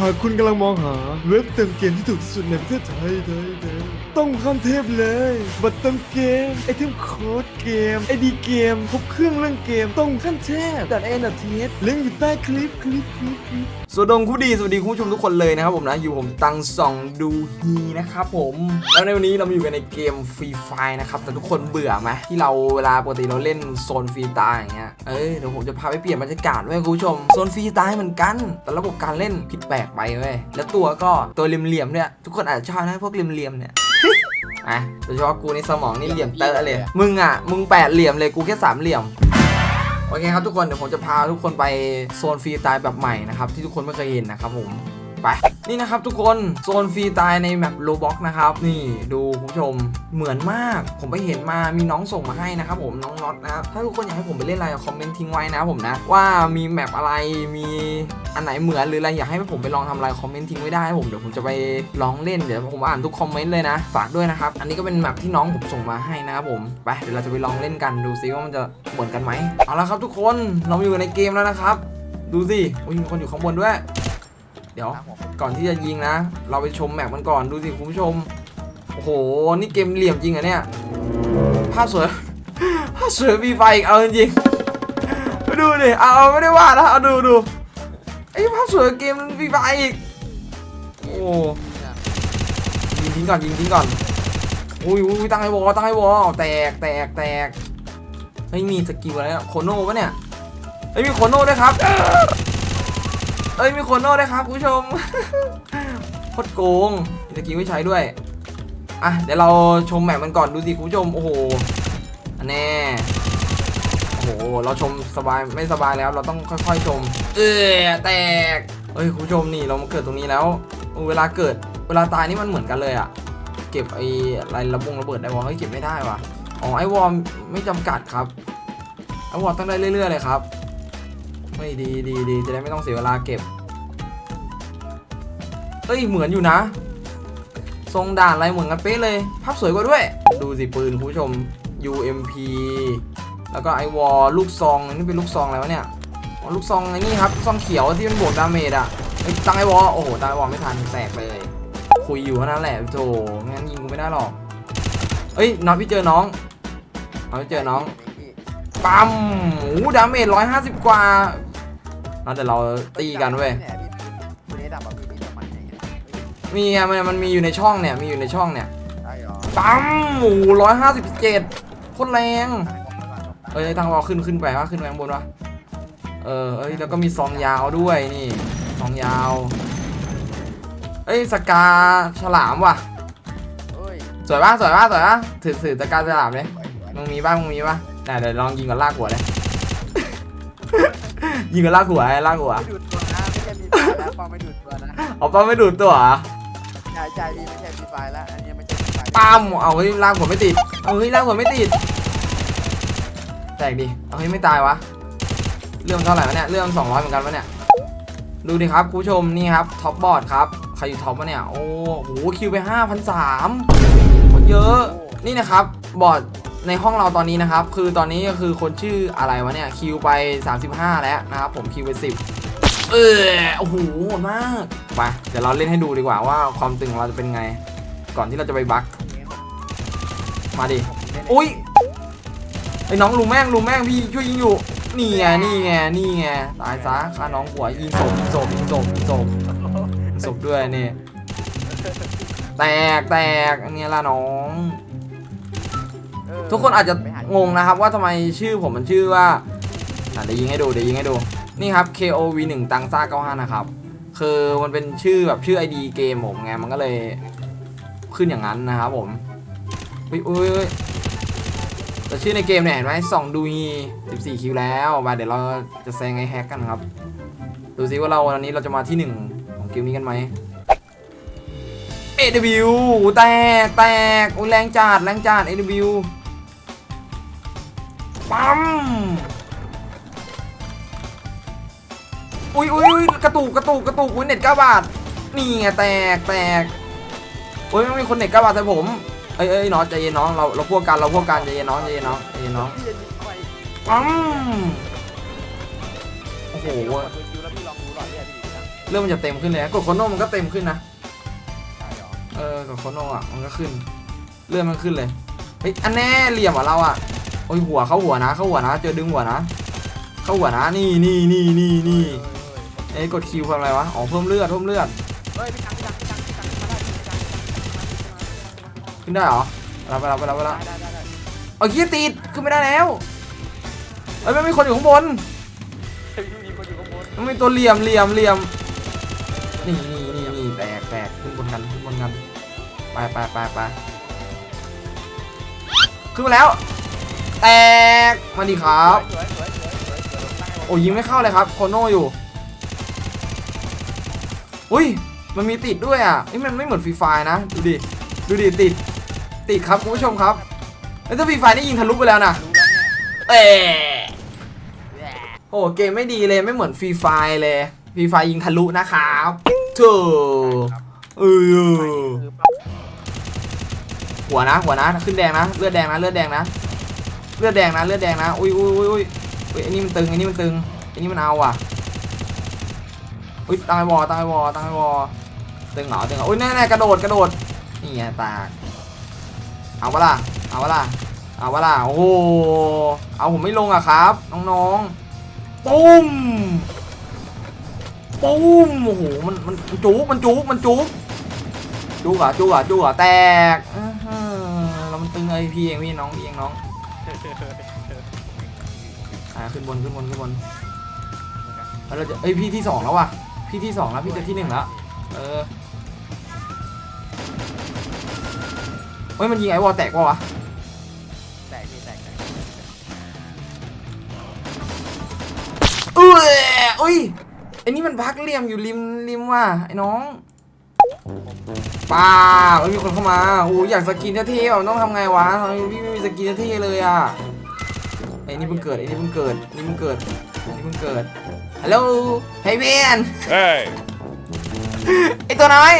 หากคุณกำลังมองหาเว็บเติมเกมที่ถูกที่สุดในประเทศไทยไทยไทยต้องขั้นเทพเลย บัตรเติมเกม ไอเทมโค้ดเกม ไอดีเกม ครบเครื่องเรื่องเกม ต้องขั้นเทพดัดเอ็นดัดเทสลิงก์อยู่ใต้คลิปคลิปคลิปคลิป สวัสดีคุณดีสวัสดีคุณผู้ชมทุกคนเลยนะครับผมนะอยู่ผมตังส่องดูฮีนะครับผมแล้วในวันนี้เรามาอยู่กันในเกมฟรีไฟนะครับแต่ทุกคนเบื่อไหมที่เราเวลาปกติเราเล่นโซนฟรีตายอย่างเงี้ยเอ้ยเดี๋ยวผมจะพาไปเปลี่ยนบรรยากาศไว้ยคุณผู้ชมโซนฟรีตายเหมือนกัน แต่ระบบการเล่นผิดแปลกไปเว้ยแล้วตัวก็ตัวเหลี่ยมๆเนี่ยทุกคนอาจจะชอบนะพวกเหลี่ยมๆเนี่ยอะโดยเฉพาะกูในสมองนี่เหลี่ยมเตอะเลย มึงอะมึงแปดเหลี่ยมเลยกูแค่สามเหลี่ยม โอเคครับทุกคนเดี๋ยวผมจะพาทุกคนไปโซนฟรีสไตล์แบบใหม่นะครับที่ทุกคนไม่เคยเห็นนะครับผม ไป นี่นะครับทุกคนโซนฟรีตล์ในแมปโลบ็อกนะครับ นี่ดูคุณผู้ชมเหมือนมาก ผมไปเห็นมามีน้องส่งมาให้นะครับผมน้องน็อตนะครับถ้าทุกคนอยากให้ผมไปเล่นอะไรคอมเมนต์ทิ้งไว้นะครับผมนะ ว่ามีแมปอะไรมีอันไหนเหมือนหรืออะไรอยากให้ผมไปลองทำอะไรคอมเมนต์ทิ้งไว้ได้ผมเดี๋ยวผมจะไปลองเล่นเดี๋ยวผมอ่านทุกคอมเมนต์เลยนะฝากด้วยนะครับอันนี้ก็เป็นแมปที่น้องผมส่งมาให้นะครับผมไปเดี๋ยวเราจะไปลองเล่นกันดูซิว่ามันจะเหมือนกันไหมเอาละครับทุกคนเราอยู่ในเกมแล้วนะครับ ดูสิโอ้ยมีคนอยู่ข้างบนด้วย เดี๋ยว ก่อนที่จะยิงนะ เราไปชมแมปมันก่อนดูสิคุณผู้ชม โอ้โห นี่เกมเหลี่ยมจริงเหรอะเนี่ยภาพสวยภาพสวยมีไฟอีกเอาจริงๆไปดูดิเอาเอาไม่ได้ว่านะเอาดูดูไอ้ภาพสวยเกมมันมีไฟอีกโอ้ยิงทิ้งก่อนยิงทิ้งก่อนอุ้ยอุ้ยตั้งไอ้วอลตั้งไอ้วอลแตกแตกแตกเฮ้ยมีสกิลอะไรอะโคโน่ปะเนี่ยเฮ้ยมีโคโน่ด้วยครับ เอ้ยมีคโน่ด้วยครับคุณผู้ชมโคตรโกงมีสกิลไม่ใช้ด้วยอะเดี๋ยวเราชมแมปมันก่อนดูสิคุณผู้ชมโอ้โหอันแน่โอ้โหเราชมสบายไม่สบายแล้วเราต้องค่อยๆชม เออแตกเฮ้ยคุณผู้ชมนี่เรามาเกิดตรงนี้แล้วเวลาเกิดเวลาตายนี่มันเหมือนกันเลยอะเก็บไอ้อะไรระบงระเบิดได้วะเฮ้ยเก็บไม่ได้วะอ๋อไอวอลไม่จำกัดครับไอวอลต้องได้เรื่อยๆเลยครับไม่ดีดีดีจะได้ไม่ต้องเสียเวลาเก็บ เอ้ยเหมือนอยู่นะ ทรงด่านอะไรเหมือนกันเป๊ะเลย ภาพสวยกว่าด้วย ดูสิปืนคุณผู้ชม UMP แล้วก็ไอวอลลูกซองนี่เป็นลูกซองอะไรวะเนี่ยลูกซองไอ้นี่ครับซองเขียวที่มันบวกดาเมจอะไอตั้งไอวอลโอ้โหตั้งไอวอลไม่ทันแตกเลย คุยอยู่เท่านั้นแหละโจไม่งั้นยิงกูไม่ได้หรอกเอ้ยน็อตพี่เจอน้องน็อตพี่เจอน้องปั๊มโอ้ดาเมจร้อยห้าสิบกว่าน่าจะเราตีกันเว้ย มีอะมันมันมีอยู่ในช่องเนี่ยมีอยู่ในช่องเนี่ยได้หรอปั๊มโอ้ร้อยห้าสิบเจ็ดโคตรแรงเอ้ยทางเราขึ้นขึ้นไปว่าขึ้นไปข้างบนวะเออเอ้ยแล้วก็มีซองยาวด้วยนี่ซองยาวเอ้ยสกาฉลามว่ะเฮ้ยสวยป่ะสวยป่ะสวยป่ะถือถือสกาฉลามเลยมึงมีป่ะมึงมีป่ะไหนเดี๋ยวลองยิงกับลากหัวเลย ยิงกับลากหัวไอ้ลากหัวไม่ดูดตัวนะไม่ใช่มีไฟแล้วพอไม่ดูดตัวนะเอาป้าไม่ดูดตัวเหรอใช่ใช่พี่ไม่ใช่มีไฟแล้วอันนี้ไม่ใช่มีไฟปั๊มเอาเฮ้ยลากหัวไม่ติดเอาเฮ้ยลากหัวไม่ติด แตกดิเอาเฮ้ยไม่ตายวะ เรื่องเท่าไหร่วะเนี่ย เรื่อง 200 เหมือนกันวะเนี่ย ดูดิครับคุณผู้ชมนี่ครับท็อปบอร์ดครับ ใครอยู่ท็อปวะเนี่ย โอ้โหคิวไป5,003คนเยอะ นี่นะครับบอร์ดในห้องเราตอนนี้นะครับ คือตอนนี้ก็คือคนชื่ออะไรวะเนี่ยคิวไป 35 แล้วนะครับผมคิวไป 10 เออโอ้โหโหดมาก ไปเดี๋ยวเราเล่นให้ดูดีกว่าว่าความตึงของเราจะเป็นไง ก่อนที่เราจะไปบักมาดิอุ้ยไอ้น้องลุงแม่งลุงแม่งพี่ช่วยยิงอยู่นี่ไงนี่ไงนี่ไงตายซะฆ่าน้องหัวยิงศพยิงศพยิงศพยิงศพยิงศพด้วยนี่แตกแตกอันนี้ละน้อง ทุกคนอาจจะงงนะครับ ว่าทำไมชื่อผมมันชื่อว่าเดี๋ยวยิงให้ดูเดี๋ยวยิงให้ดูนี่ครับ KOV 1ตังซ่า95นะครับ คือมันเป็นชื่อแบบชื่อ ID เกมผมไงมันก็เลยขึ้นอย่างนั้นนะครับผมอุ้ยอุ้ยแต่ชื่อในเกมเนี่ยเห็นไหมส่องดูฮี14 คิวแล้วมาเดี๋ยวเราจะแซงไอ้แฮกกันครับ ดูซิว่าเราวันนี้เราจะมาที่หนึ่งของเกมนี้กันไหมเอ AW แตกแตกอุ้ยแรงจัดแรงจัดเอ AW ปั๊ม อุ้ยอุ้ยกระตุกกระตุกกระตุกอุ้ยเน็ตเก้าบาทนี่ไงแตกแตกโอ้ยไม่มีคนเน็ตเก้าบาทใส่ผมเอ้ยเอ้ยน้องใจเย็นน้องเราเราพวกกันเราพวกกันใจเย็นน้องใจเย็นน้องใจเย็นน้องพี่จะยิงไฟปั๊มโอ้โหเรื่องมันจะเต็มขึ้นเลยกดโคโนมันก็เต็มขึ้นนะเออกดโคโนอะมันก็ขึ้นเลื่อนมันขึ้นเลยเฮ้ยอันแน่เหลี่ยมอะเราอะโอ้ยหัวเข้าหัวนะ เข้าหัวนะ เจอดึงหัวนะ เข้าหัวนะนี่นี่นี่นี่นี่ เอ้ยกดคิวทำอะไรวะ อ๋อเพิ่มเลือดเพิ่มเลือด เฮ้ยพี่ตังพี่ตังพี่ตังพี่ตังมาได้พี่ตังพี่ตังขึ้นได้เหรอรับไปรับไปรับไปรับได้ได้ได้เอาขี้ยติดขึ้นไม่ได้แล้วเอ้ยไม่มีคนอยู่ข้างบนเฮ้ยมีคนอยู่ข้างบนมันมีตัวเหลี่ยมเหลี่ยมเหลี่ยม นี่นี่นี่นี่แตกแตกขึ้นบนกันขึ้นบนกัน ไปไปไปไปขึ้นมาแล้ว แตก มาดีครับ สวยสวยสวยสวยสวยลงตั้งให้โอ้ยิงไม่เข้าเลยครับ โคโน่อยู่ อุ้ยมันมีติดด้วยอะนี่มันไม่เหมือนฟรีไฟนะดูดิดูดิติดติดครับคุณผู้ชมครับแล้วถ้าฟรีไฟนี่ยิงทะลุไปแล้วนะเอ๊โอ้เกมไม่ดีเลยไม่เหมือนฟรีไฟเลยฟรีไฟยิงทะลุนะครับเธอเออหัวนะหัวนะขึ้นแดงนะเลือดแดงนะเลือดแดงนะเลือดแดงนะเลือดแดงนะอุ้ยอุ้ยอุ้ยอุ้ยอุ้ยอันนี้มันตึงอันนี้มันตึงอันนี้มันเอาอะ อุ้ยตายวอตายวอตายวอตึงเหรอตึงเหรออุ้ยแน่แน่กระโดดกระโดดนี่ไงตากเอาปะล่ะเอาปะล่ะเอาปะล่ะโอ้โหเอาผมไม่ลงอะครับ น้องๆปุ้มปุ้มโอ้โหมันมันจุกมันจุกมันจุกจุกอะจุกอะจุกอะแตกอื้อหือแล้วมันตึงไอพี่เองพี่น้องพี่เองน้องอ่าขึ้นบนขึ้นบนขึ้นบนแล้วเราจะเอ้ยพี่ที่สองแล้วว่ะ พี่ที่สองแล้วพี่จะที่หนึ่งแล้วเออเฮ้ยมันยิงไอ้วอลแตกปะวะแตกพี่แตกแตกเอ้ยอุ้ยไอ้นี่มันพักเหลี่ยมอยู่ริมริมว่ะไอ้น้องป้าเอ้ยมีคนเข้ามาโอ้ยอยากสกินเท่ๆอะมันต้องทำไงวะทำไมพี่ไม่มีสกินเท่ๆเลยอะไอ้นี่เพิ่งเกิดไอ้นี่เพิ่งเกิดไอ้นี่เพิ่งเกิดไอ้นี่เพิ่งเกิด ฮัลโหลเฮ้ยเพื่อน Hey! ไอตัวน้อย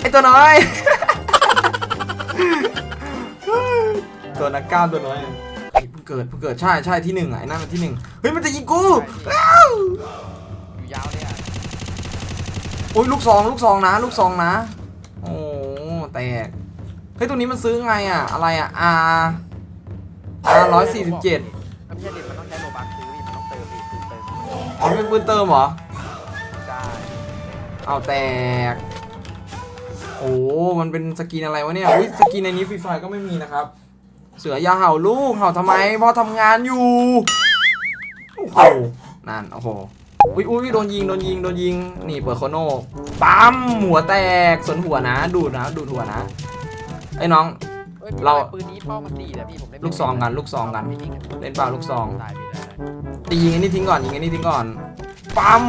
ไอตัวน้อย ตัวนักกล้ามตัวน้อยเฮ้ยเพิ่งเกิดเพิ่งเกิดใช่ใช่ที่หนึ่งอะไอ้นั่นมันที่หนึ่งเฮ้ยมันจะยิงกูอ้าวอยู่ยาวเลยอะโอ้ยลูกซองลูกซองนะ ลูกซองนะ โอ้แตกเฮ้ยตัวนี้มันซื้อไงอะอะไรอะ R R ร้อยสี่สิบเจ็ดมันไม่ใช่ดิมันต้องใช้โลบัคซื้อ อ๋อเป็นปืนเติมเหรอได้เอาแตก โอ้มันเป็นสกินอะไรวะเนี่ยอุ้ยสกินในนี้ฟรีไฟก็ไม่มีนะครับ เสือยาเห่าลูกเห่าทำไมพ่อทำงานอยู่โอ้โหนั่นโอ้โหอุ้ยอุ้ยโดนยิงโดนยิงโดนยิงนี่เปิดโคโน่ปั๊มหัวแตกสวนหัวนะ ดูดนะดูดหัวนะไอ้น้อง อ้ยเรา ปืนนี้เป้ามันดีแต่พี่ผมเล่นลูกซองกันลูกซองกัน ไม่ยิงเล่นเปล่าลูกซองได้พี่ได้ได้ตียิงอันนี้ทิ้งก่อนยิงอันนี้ทิ้งก่อนปั๊ม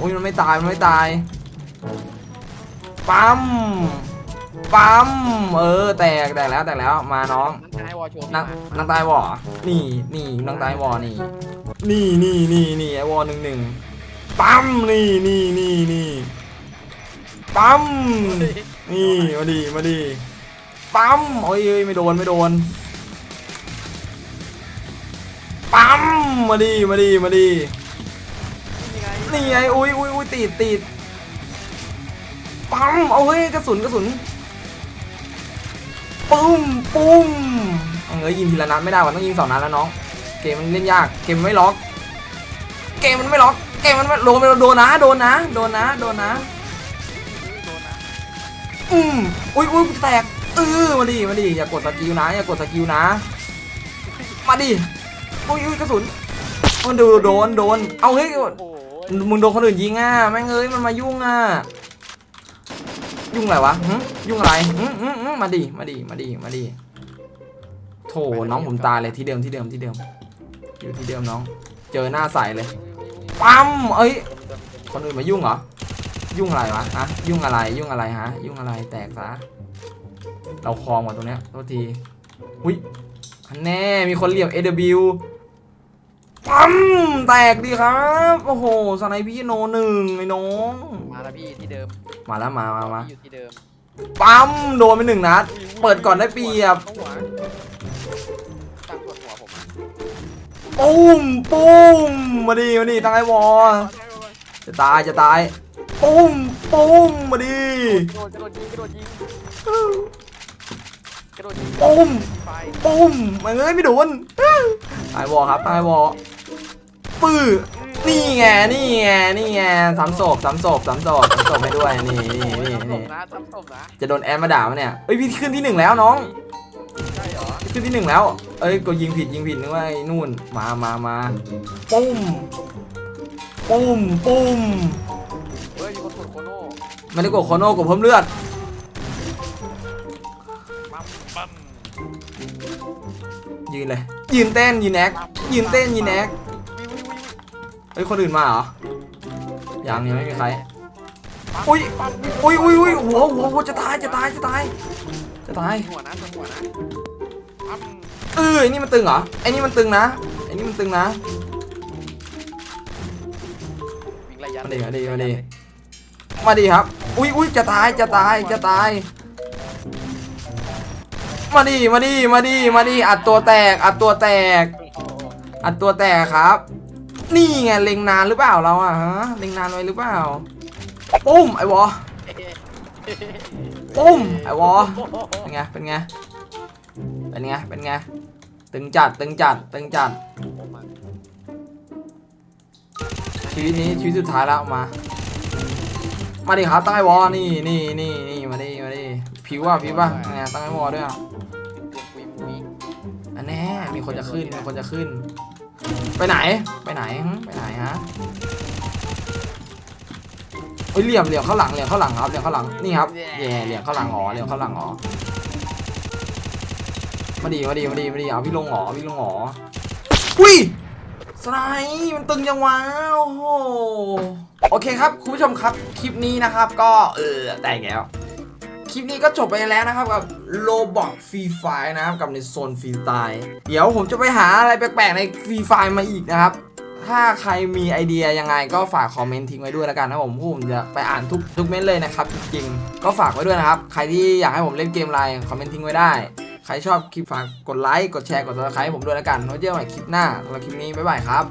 อุ้ยมันไม่ตายมันไม่ตายปั๊มปั๊มเออแตกแตกแล้วแตกแล้วมาน้องนั่นไงวอลโชว์นางพี่มนางตายวอนี่นี่นางตายวอนี่ นี่นี่นี่นี่ไอวอหนึ่งหนึ่งปั๊มนี่นี่นี่นี่ปั๊มนี่มาดีมาดี ปั๊มโอ้ยเอ้ยไม่โดนไม่โดน ปั๊ม มาดีมาดีมาดีนี่ไงนี่ไงอุ้ยอุ้ยอุ้ยติดติดปั๊มเอาเฮ้ยกระสุนกระสุนปุ้มปุ้มเอาเงยยิงทีละนัดไม่ได้ว่ะต้องยิงสองนัดแล้วน้อง เกมมันเล่นยาก เกมมันไม่ล็อก เกมมันไม่ล็อก เกมมันไม่โดนโดนนะโดนนะโดนนะโดนนะโดนนะ อืมอุ้ยอุ้ยแตก เออมาดิมาดิอย่ากดสกิลนะอย่ากดสกิลนะ มาดิอุ้ยอุ้ยกระสุนมันดูโดนโดนเอาเฮ้ยมึงโดนคนอื่นยิงอะแม่งเอ้ยมันมายุ่งอะยุ่งอะไรวะยุ่งอะไรหึหึหึมาดิมาดิมาดิมาดิโถน้องผมตายเลยที่เดิมที่เดิมที่เดิม อยู่ที่เดิมน้อง เจอหน้าใสเลยปั๊มเอ้ยคนอื่นมายุ่งเหรอยุ่งอะไรวะฮะยุ่งอะไรยุ่งอะไรฮะ ยุ่งอะไรแตกซะ เราคลองว่ะตรงเนี้ยโทษทีอุ้ยอันแน่มีคนเหลี่ยม AW ปั๊มแตกดีครับ โอ้โหสไนพี่โนหนึ่งไอ้น้องมาแล้วพี่ที่เดิมมาแล้วมามามาพี่อยู่ที่เดิมปั๊มโดนไปหนึ่งนัดเปิดก่อนได้เปรียบต้องหัวตั้งกดหัวผมอะปุ้มปุ้มมาดีมาดีตั้งไอ้วอลจะตายจะตาย ปุ้มปุ้มมาดิกระโดดกระโดดยิงกระโดดยิงกระโดดยิงปุ้มไฟปุ้มมาเอ้ยไม่โดนตายวอครับตายวอปื้อนี่ไงนี่ไงนี่ไงสามศพสามศพสามศพสามศพให้ด้วยนี่นี่นี่ทำศนี่พนะทำศพนะจะโดนแอดมาด่ามาเนี่ยเอ้ยพี่ขึ้นที่หนึ่งแล้วน้องใช่เหรอพี่ขึ้นที่หนึ่งแล้วเอ้ยก็ยิงผิดยิงผิดนึกว่าไอ้นู่นมามามาปุ้มปุ้มปุ้ม โน่ไม่ได้กดโคโน่กดเพิ่มเลือดปั๊มปั๊มยืนเลย ยืนเต้นยืนแอคยืนเต้นยืนแอควิววิววิวเฮ้ยคนอื่นมาเหรอยังยังไม่มีใครปั๊มอุ๊ยปั๊มวิวอุ้ยอุ้ยอุ้ยหัวหัวหัวจะตายจะตายจะตายจะตายหัวนะหัวนะปั๊มเออไอ้นี่มันตึงเหรอไอ้นี่มันตึงนะไอ้นี่มันตึงนะวิ่งไล่ยัดมาดิมาดิมาดิ มาดิครับ อุ้ยอุ้ยจะตายจะตายจะตาย มาดิมาดิมาดิมาดิอัดตัวแตก อัดตัวแตก อัดตัวแตกครับ นี่ไงเล็งนานหรือเปล่าเราอะฮะเล็งนานไว้หรือเปล่าปุ้มไอ้วอปุ้มไอ้วอเป็นไงเป็นไงเป็นไงเป็นไงตึงจัดตึงจัดตึงจัดชีวิตนี้ชีวิตสุดท้ายแล้วมา มาดิครับตั้งไอ้วอนี่นี่นี่นี่มาดิมาดิผิวอะผิวป่ะไงตั้งไอ้วอด้วยอะอันแน่มีคนจะขึ้นมีคนจะขึ้น ไปไหนไปไหนไปไหนฮะเฮ้ยเหลี่ยมเหลี่ยมข้าหลังเหลี่ยมข้าหลังครับเหลี่ยมข้าหลังนี่ครับแย่เหลี่ยมข้าหลังอ๋อเหลี่ยมข้าหลังอ๋อมาดีมาดีมาดีมาดีเอาพี่ลงหอพี่ลงหออุ้ยสไนมันตึงยังวะโอ้โห โอเคครับคุณผู้ชมครับคลิปนี้นะครับก็เออแต่งแล้วคลิปนี้ก็จบไปแล้วนะครับกับโลบอกฟรีไฟนะครับกับในโซนฟรีสไตล์เดี๋ยวผมจะไปหาอะไรแปลกๆในฟรีไฟมาอีกนะครับ ถ้าใครมีไอเดียยังไงก็ฝากคอมเมนต์ทิ้งไว้ด้วยแล้วกันนะผมผมจะไปอ่านทุกทุกเม้นเลยนะครับจริงๆก็ฝากไว้ด้วยนะครับ ใครที่อยากให้ผมเล่นเกมอะไรคอมเมนต์ทิ้งไว้ได้ ใครชอบคลิปฝากกดไลค์กดแชร์กด subscribe ให้ผมด้วยแล้วกันไว้เจอกันใหม่คลิปหน้าสำหรับคลิปนี้บ๊ายบายครับ